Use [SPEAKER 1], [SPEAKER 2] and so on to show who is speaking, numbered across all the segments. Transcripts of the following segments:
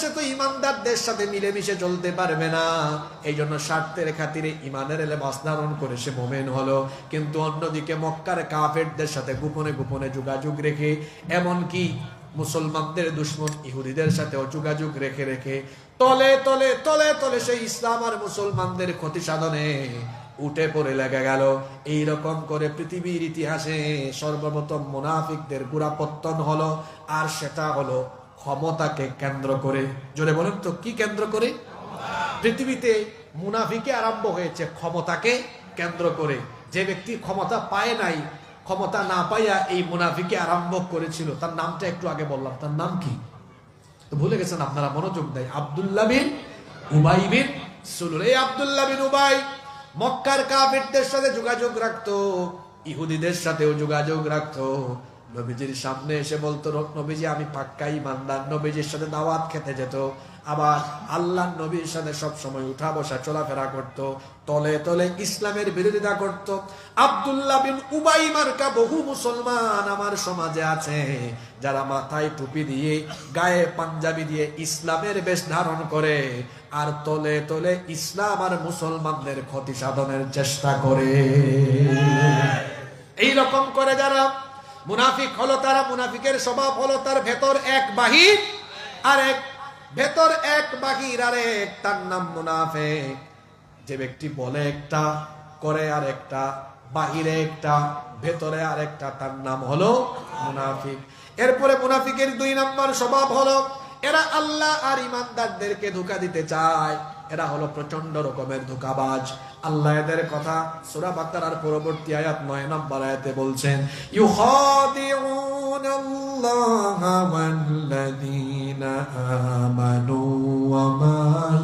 [SPEAKER 1] সে তো ইমানদারদের সাথে মিলেমিশে চলতে পারবে না। এই জন্য স্বার্থের খাতিরে ইমানের করে সে মোমেন হলো। কিন্তু অন্যদিকে মক্কার কাফেরদের সাথে গোপনে গোপনে যোগাযোগ রেখে মুসলমানদের দুশ্মন ইহুদিদের সাথেও যোগাযোগ রেখে রেখে, তলে তলে তলে তলে সেই ইসলাম আর মুসলমানদের ক্ষতি সাধনে উঠে পড়ে লেগে গেল। এই রকম করে পৃথিবীর ইতিহাসে সর্বপ্রথম মুনাফিকদের গুড়াপত্তন হলো, আর সেটা হলো ক্ষমতাকে কেন্দ্র করে। জোরে বলেন তো, কি কেন্দ্র করে? পৃথিবীতে মুনাফিকে আরম্ভ হয়েছে ক্ষমতাকে কেন্দ্র করে। যে ব্যক্তি ক্ষমতা পায় নাই, ক্ষমতা না পাইয়া এই মুনাফিকে আরম্ভ করেছিল, তার নামটা একটু আগে বললাম, তার নাম কি? তো ভুলে গেছেন আপনারা, মনোযোগ দেয়। আব্দুল্লাহ বিন উবাই বিন সুলুল। এই আব্দুল্লাহ বিন উবাই মক্কার কাফেরদের সাথে যোগাযোগ রাখতো, ইহুদিদের সাথেও যোগাযোগ রাখতো। নবীজির সামনে এসে বলতো নবীজি, আমি পাক্কা ইমানদার। নবীজির সাথে দাওয়াত খেতে যেত। আবার আল্লাহ নবীর সাথে সব সময় উঠা বসা, চলাফেরা করত, তলে তলে ইসলামের বিরোধিতা করত। আব্দুল্লাহ বিন উবাই মার্কা বহু মুসলমান আমার সমাজে আছে, যারা মাথায় টুপি দিয়ে, গায়ে পাঞ্জাবি দিয়ে ইসলামের বেশ ধারণ করে। আর তলে তলে ইসলাম আর মুসলমানদের ক্ষতি সাধনের চেষ্টা করে। এই রকম করে যারা মুনাফিক হলো তারা, মুনাফিকের স্বভাব হলো তার ভেতর এক বাহির আর এক, ভেতর এক বাহির আর এক, তার নাম মুনাফেক। যে ব্যক্তি বলে একটা, করে আর একটা, বাহিরে একটা, ভেতরে আর একটা, তার নাম হলো মুনাফিক। এরপরে মুনাফিকের দুই নম্বর স্বভাব হলো, এরা আল্লাহ আর ইমানদারদেরকে ধোকা দিতে চায়। এরা হলো প্রচণ্ড রকমের ধোকাবাজ। আল্লাহ এদের কথা সূরা বাকারার পরবর্তী আয়াত 9 নম্বর আয়াতে বলছেন মা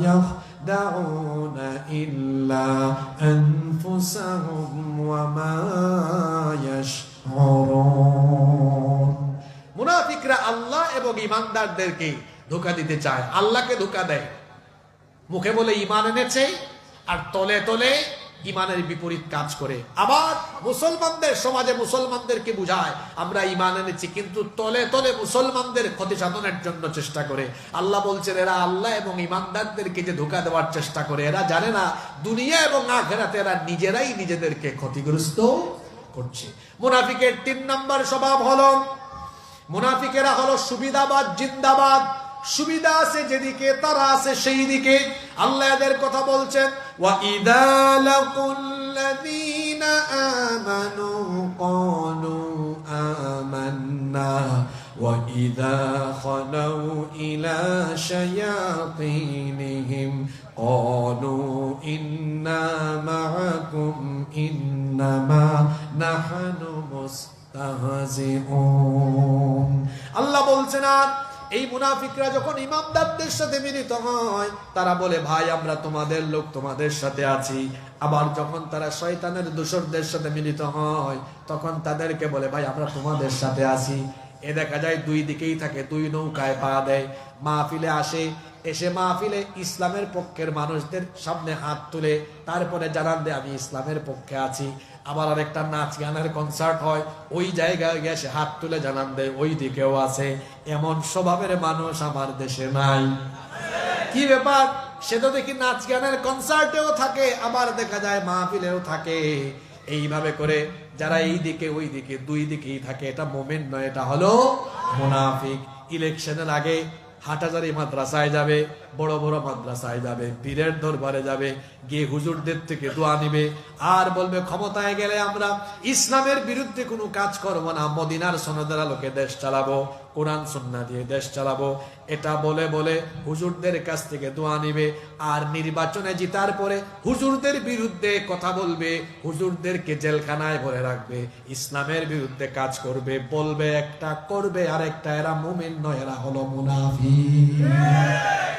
[SPEAKER 1] ইয়াখদাউনা ইল্লা আনফুসাহুম ওয়া মা ইয়াশউরুন. মুনাফিকরা আল্লাহ এবং ইমানদারদেরকে ধোকা দিতে চায়। আল্লাহকে ধোকা দেয়। মুখে বলে ইমান এনেছে আর তলে তলে ইমানের বিপরীত কাজ করে। আবার মুসলমানদের সমাজে মুসলমানদেরকে বুঝায়, আমরা ইমান এনেছি কিন্তু তলে তলে মুসলমানদের ক্ষতি সাধনের জন্য চেষ্টা করে। আল্লাহ বলছেন, এরা আল্লাহ এবং ইমানদারদেরকে যে ধোকা দেওয়ার চেষ্টা করে, এরা জানে না, দুনিয়া এবং আখেরাতে এরা নিজেরাই নিজেদেরকে ক্ষতিগ্রস্ত করছে। মুনাফিকের তিন নম্বর স্বভাব হলো, মুনাফিকেরা হলো সুবিধাবাদ, জিন্দাবাদ সুবিধা আছে যেদিকে, তারা আছে সেই দিকে আল্লাহ এদের কথা বলছেন وَإِذَا ইদা খালাউ ইলা মুনাফিকরা যখন ইমামদারদের সাথে মিলিত হয়, তারা বলে, ভাই, আমরা তোমাদের লোক, তোমাদের সাথে আছি। আবার যখন তারা শয়তানের দোষরদের সাথে মিলিত হয়, তখন তাদেরকে বলে, ভাই, আমরা তোমাদের সাথে আছি। এ দেখা যায় দুই দিকেই থাকে, দুই নৌকায় পা দেয়। মাহফিলে আসে এসে মাহফিলে ইসলামের পক্ষের মানুষদের সামনে হাত তুলে তারপরে জানান দে আমি ইসলামের পক্ষে আছি। আবার আরেকটা নাচ গানের কনসার্ট হয়, ওই জায়গায় গিয়ে সে হাত তুলে জানান দেয় ওই দিকেও আছে, এমন স্বভাবের মানুষ আমার দেশে নাই। কি ব্যাপার? সে তো দেখি নাচ গানের কনসার্টেও থাকে, আবার দেখা যায় মাহফিলেও থাকে। এইভাবে করে যারা এই দিকে, ওই দিকে, দুই দিকেই থাকে, এটা মোমেন্ট নয়, এটা হলো মুনাফিক। ইলেকশনের আগে হাটাজারি মাদ্রাসায় যাবে, বড় বড় মাদ্রাসায় যাবে, পীরের দরবারে যাবে, গিয়ে হুজুরদের থেকে দোয়া নিবে। আর বলবে, ক্ষমতায় গেলে আমরা ইসলামের বিরুদ্ধে কোনো কাজ করব না, মদিনার সনদের আলোকে দেশ চালাবো। কোরআন সন্না দিয়ে দেশ চালাবো। এটা বলে বলে হুজুরদের কাছ থেকে দোয়া নিবে। আর নির্বাচনে জিতার পরে হুজুরদের বিরুদ্ধে কথা বলবে, হুজুরদেরকে জেলখানায় ভরে রাখবে, ইসলামের বিরুদ্ধে কাজ করবে, বলবে একটা, করবে আর একটা এরা মুমিন নয়, এরা হলো মুনাফি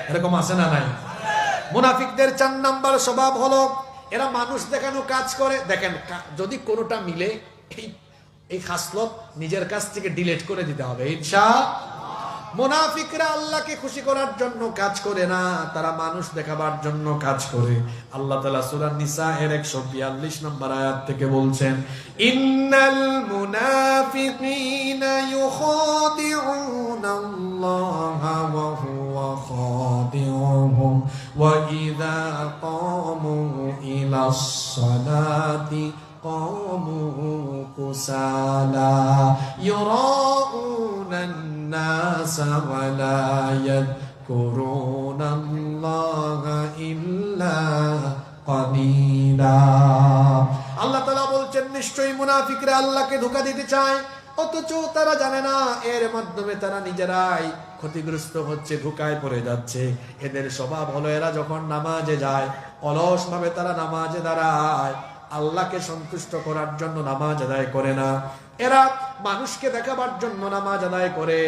[SPEAKER 1] এরকম আছে না নাই? মুনাফিকদের চার নাম্বার স্বভাব হলো, এরা মানুষ দেখানো কাজ করে। দেখেন যদি কোনোটা মিলে এই খাসলত নিজের কাছ থেকে ডিলেট করে দিতে হবে ইনশা মোনাফিকরা আল্লাহকে খুশি করার জন্য কাজ করে না তারা মানুষ দেখাবার জন্য কাজ করে আল্লাহ তালা সুরান নিসা এর একশো বিয়াল্লিশ নম্বর আয়াত থেকে বলছেন ইন্নাল মুনাফিকিনা ইউখাদিউনা আল্লাহা ওয়া হুয়া খাদিউহুম ওয়া ইযা কামু ইলাস সালাতি قاموا كسالى يراءون الناس ولا يذكرون الله إلا قليلا আল্লাহ তালা বলছেন নিশ্চয়ই মুনাফিকরা আল্লাহকে ধোকা দিতে চায় অথচ তারা জানে না এর মাধ্যমে তারা নিজেরাই ক্ষতিগ্রস্ত হচ্ছে ধোকায় পড়ে যাচ্ছে এদের স্বভাব হলো এরা যখন নামাজে যায় অলস ভাবে তারা নামাজে দাঁড়ায় আল্লাহকে সন্তুষ্ট করার জন্য নামাজ আদায় করে না। এরা মানুষকে দেখাবার জন্য নামাজ আদায় করে।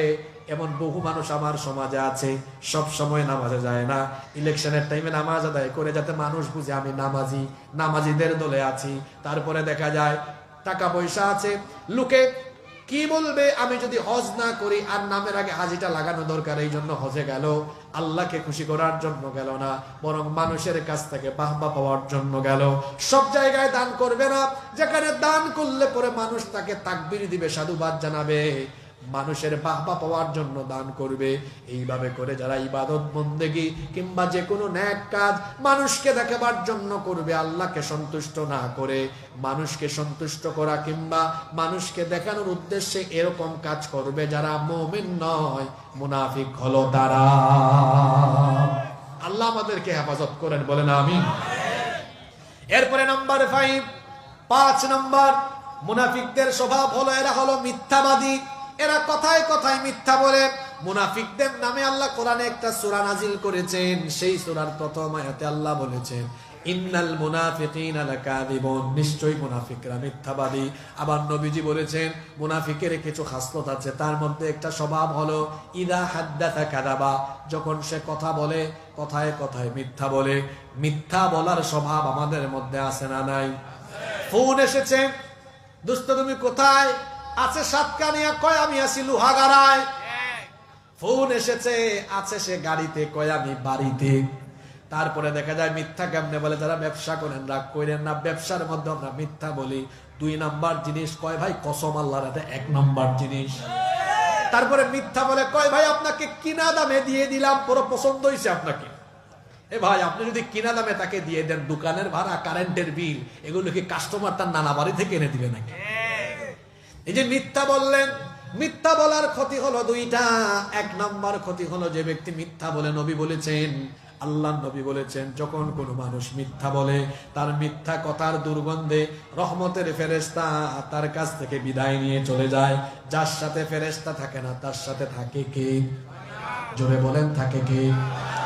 [SPEAKER 1] এমন বহু মানুষ আমার সমাজে আছে, সব সময় নামাজে যায় না। ইলেকশনের টাইমে নামাজ আদায় করে যাতে মানুষ বুঝে আমি নামাজি, নামাজিদের দলে আছি। তারপরে দেখা যায়, টাকা পয়সা আছে। লোকে কি বলবে? আমি যদি হজ না করি, আর নামের আগে হাজিটা লাগানো দরকার, এই জন্য হজে গেল। আল্লাহকে খুশি করার জন্য গেল না, বরং মানুষের কাছ থেকে বাহবা পাওয়ার জন্য গেল। সব জায়গায় দান করবে না, যেখানে দান করলে পরে মানুষ তাকে তাকবির দিবে, সাধুবাদ জানাবে। মানুষের বাহবা পাওয়ার জন্য দান করবে। এইভাবে করে যারা ইবাদত বন্দেগি কিংবা যে কোনো ন্যাক কাজ মানুষকে দেখাবার জন্য করবে, আল্লাহকে সন্তুষ্ট না করে, মানুষকে সন্তুষ্ট করা কিংবা মানুষকে দেখানোর উদ্দেশ্যে এরকম কাজ করবে যারা মোমেন নয়, মুনাফিক হলো তারা। আল্লাহ আমাদেরকে হেফাজত করেন, বলেন আমি এরপরে নাম্বার ফাইভ পাঁচ নাম্বার, মুনাফিকদের স্বভাব হলো, এরা হলো মিথ্যাবাদী। এরা কথায় কথায় মিথ্যা বলে। মুনাফিকদের নামে আল্লাহ কোরআনে একটা সূরা নাজিল করেছেন। সেই সূরার প্রথম আয়াতে আল্লাহ বলেছেন, ইন্নাল মুনাফিকিনা লাকাযিবুন। নিশ্চয়ই মুনাফিকরা মিথ্যাবাদী। আবার নবীজি বলেছেন, মুনাফিকের কিছু খাসলত আছে, তার মধ্যে একটা স্বভাব হলো, ইদা হাদ্দাথা কাযাবা। যখন সে কথা বলে, কথায় কথায় মিথ্যা বলে। মিথ্যা বলার স্বভাব আমাদের মধ্যে আছে না নাই? ফোন এসেছে দুস্থ তুমি কোথায়? আছে সাতকানিয়া, কয় আমি আছি লোহাগাড়ায়? ফোন এসেছে, আছে সে গাড়িতে, কয় আমি বাড়িতে। তারপরে দেখা যায় মিথ্যা কেমনে বলে, যারা ব্যবসা করেন, রাগ করেন না। ব্যবসার মধ্যে আমরা মিথ্যা বলি। দুই নাম্বার জিনিস, কয় ভাই, কসম আল্লাহর হাতে, এক নাম্বার জিনিস। তারপরে মিথ্যা বলে, কয় ভাই, আপনাকে কিনা দামে দিয়ে দিলাম, পুরো পছন্দ হয়েছে আপনাকে। এ ভাই, আপনি যদি কিনা দামে তাকে দিয়ে দেন, দোকানের ভাড়া, কারেন্টের বিল, এগুলো কি কাস্টমার তার নানা বাড়ি থেকে এনে দিবে নাকি? এই যে মিথ্যা বললেন, মিথ্যা বলার ক্ষতি হলো দুইটা। এক নাম্বার ক্ষতি হলো যে ব্যক্তি মিথ্যা বলে নবী বলেছেন, আল্লাহ নবী বলেছেন, যখন কোনো মানুষ মিথ্যা বলে, তার মিথ্যা কথার দুর্গন্ধে রহমতের ফেরেস্তা তার কাছ থেকে বিদায় নিয়ে চলে যায়। যার সাথে ফেরেস্তা থাকে না, তার সাথে থাকে কে? জোরে বলেন, থাকে কে?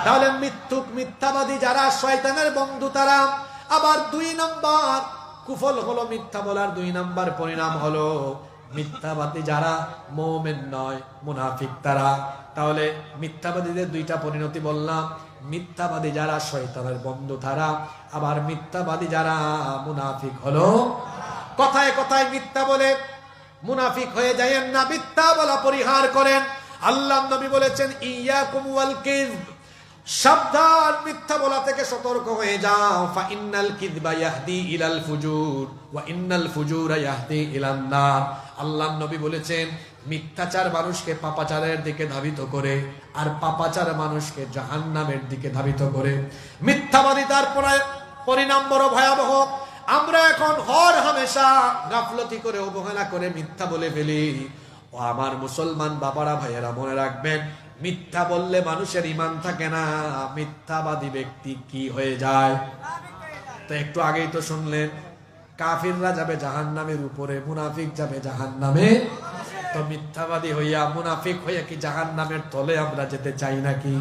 [SPEAKER 1] তাহলে মিথ্যুক মিথ্যাবাদী যারা, শয়তানের বন্ধু তারা। আবার দুই নাম্বার কুফল হলো মিথ্যা বলার দুই নাম্বার পরিণাম হলো মিথ্যাবাদী যারা মোমেন নয়, মুনাফিক তারা। তাহলে মিথ্যাবাদীদের দুইটা পরিণতি বললাম। মিথ্যাবাদী যারা শয়তানের বন্ধু তারা, আবার মিথ্যাবাদী যারা মুনাফিক হলো। কথায় কথায় মিথ্যা বলে মুনাফিক হয়ে যায়েন না, মিথ্যা বলা পরিহার করেন। আল্লাহ নবী বলেছেন, ইয়া কুমুয়াল কিযব সাবধান মিথ্যা বলা থেকে সতর্ক হয়ে যাও। ফা ইন্নাল কিযবা ইয়াহদি ইলাল ফুজুর, ওয়া ইন্নাল ফুজুরা ইয়াহদি ইলান নার। নবী বলেছেন, মিথ্যাচার মানুষকে পাপাচারের দিকে ধাবিত করে আর পাপাচার মানুষকে জাহান্নামের দিকে ধাবিত করে। মিথ্যাবাদিতার পরে- পরিণাম বড় ভয়াবহ। আমরা এখন হর হামেশা গাফলতি করে, অবহেলা করে মিথ্যা বলে ফেলি। আমার মুসলমান বাবারা, ভাইয়েরা, মনে রাখবেন মিথ্যা বললে মানুষের ইমান থাকে না। মিথ্যাবাদী ব্যক্তি কি হয়ে যায়? তো একটু আগেই তো শুনলেন, কাফিররা যাবে জাহান্নামের উপরে, মুনাফিক যাবে জাহান্নামে। তো মিথ্যাবাদী হইয়া মুনাফিক হইয়া কি জাহান্নামের তলে আমরা যেতে চাই নাকি?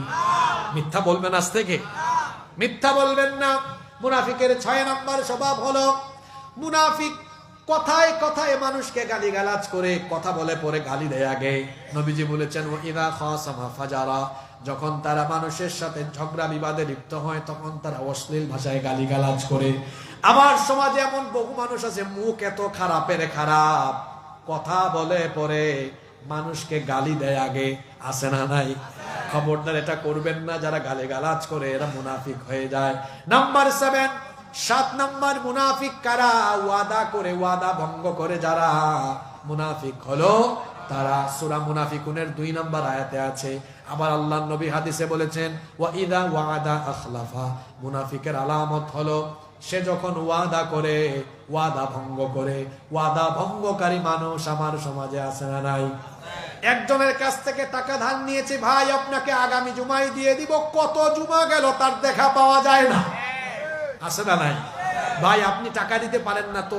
[SPEAKER 1] মিথ্যা বলবেন আজ থেকে? মিথ্যা বলবেন না। মুনাফিকের ছয় নম্বর স্বভাব হলো, মুনাফিক কথায় কথায় মানুষকে গালি গালাজ করে, কথা বলে পরে গালি দেয় আগে। নবীজি বলেছেন ও ফাজারা। যখন তারা মানুষের সাথে ঝগড়া বিবাদে লিপ্ত হয়, তখন তারা অশ্লীল ভাষায় গালি গালাজ করে। আমার সমাজে এমন বহু মানুষ আছে, মুখ এত খারাপের খারাপ। কথা বলে পরে মানুষকে গালি দেয় আগে। আসে না নাই? খবরদার এটা করবেন না, যারা গালে গালাজ করে, এরা মুনাফিক হয়ে যায়। নাম্বার সেভেন সাত নাম্বার মুনাফিক কারা? ওয়াদা করে, ওয়াদা ভঙ্গ করে যারা মুনাফিক হলো, তারা সুরা মুনাফিকুনের দুই নাম্বার আয়াতে আছে। আবার আল্লাহ নবী হাদিসে বলেছেন ওয়া ইদা ওয়াদা আখলাফা। মুনাফিকের আলামত হলো, সে যখন ওয়াদা করে, ওয়াদা ভঙ্গ করে। ওয়াদা ভঙ্গকারী মানুষ আমার সমাজে আছে না নাই? একজনের কাছ থেকে টাকা ধার নিয়েছি, ভাই, আপনাকে আগামী জুমাই দিয়ে দিব। কত জুমা গেল, তার দেখা পাওয়া যায় না। আছে না নাই? ভাই আপনি টাকা দিতে পারেন না তো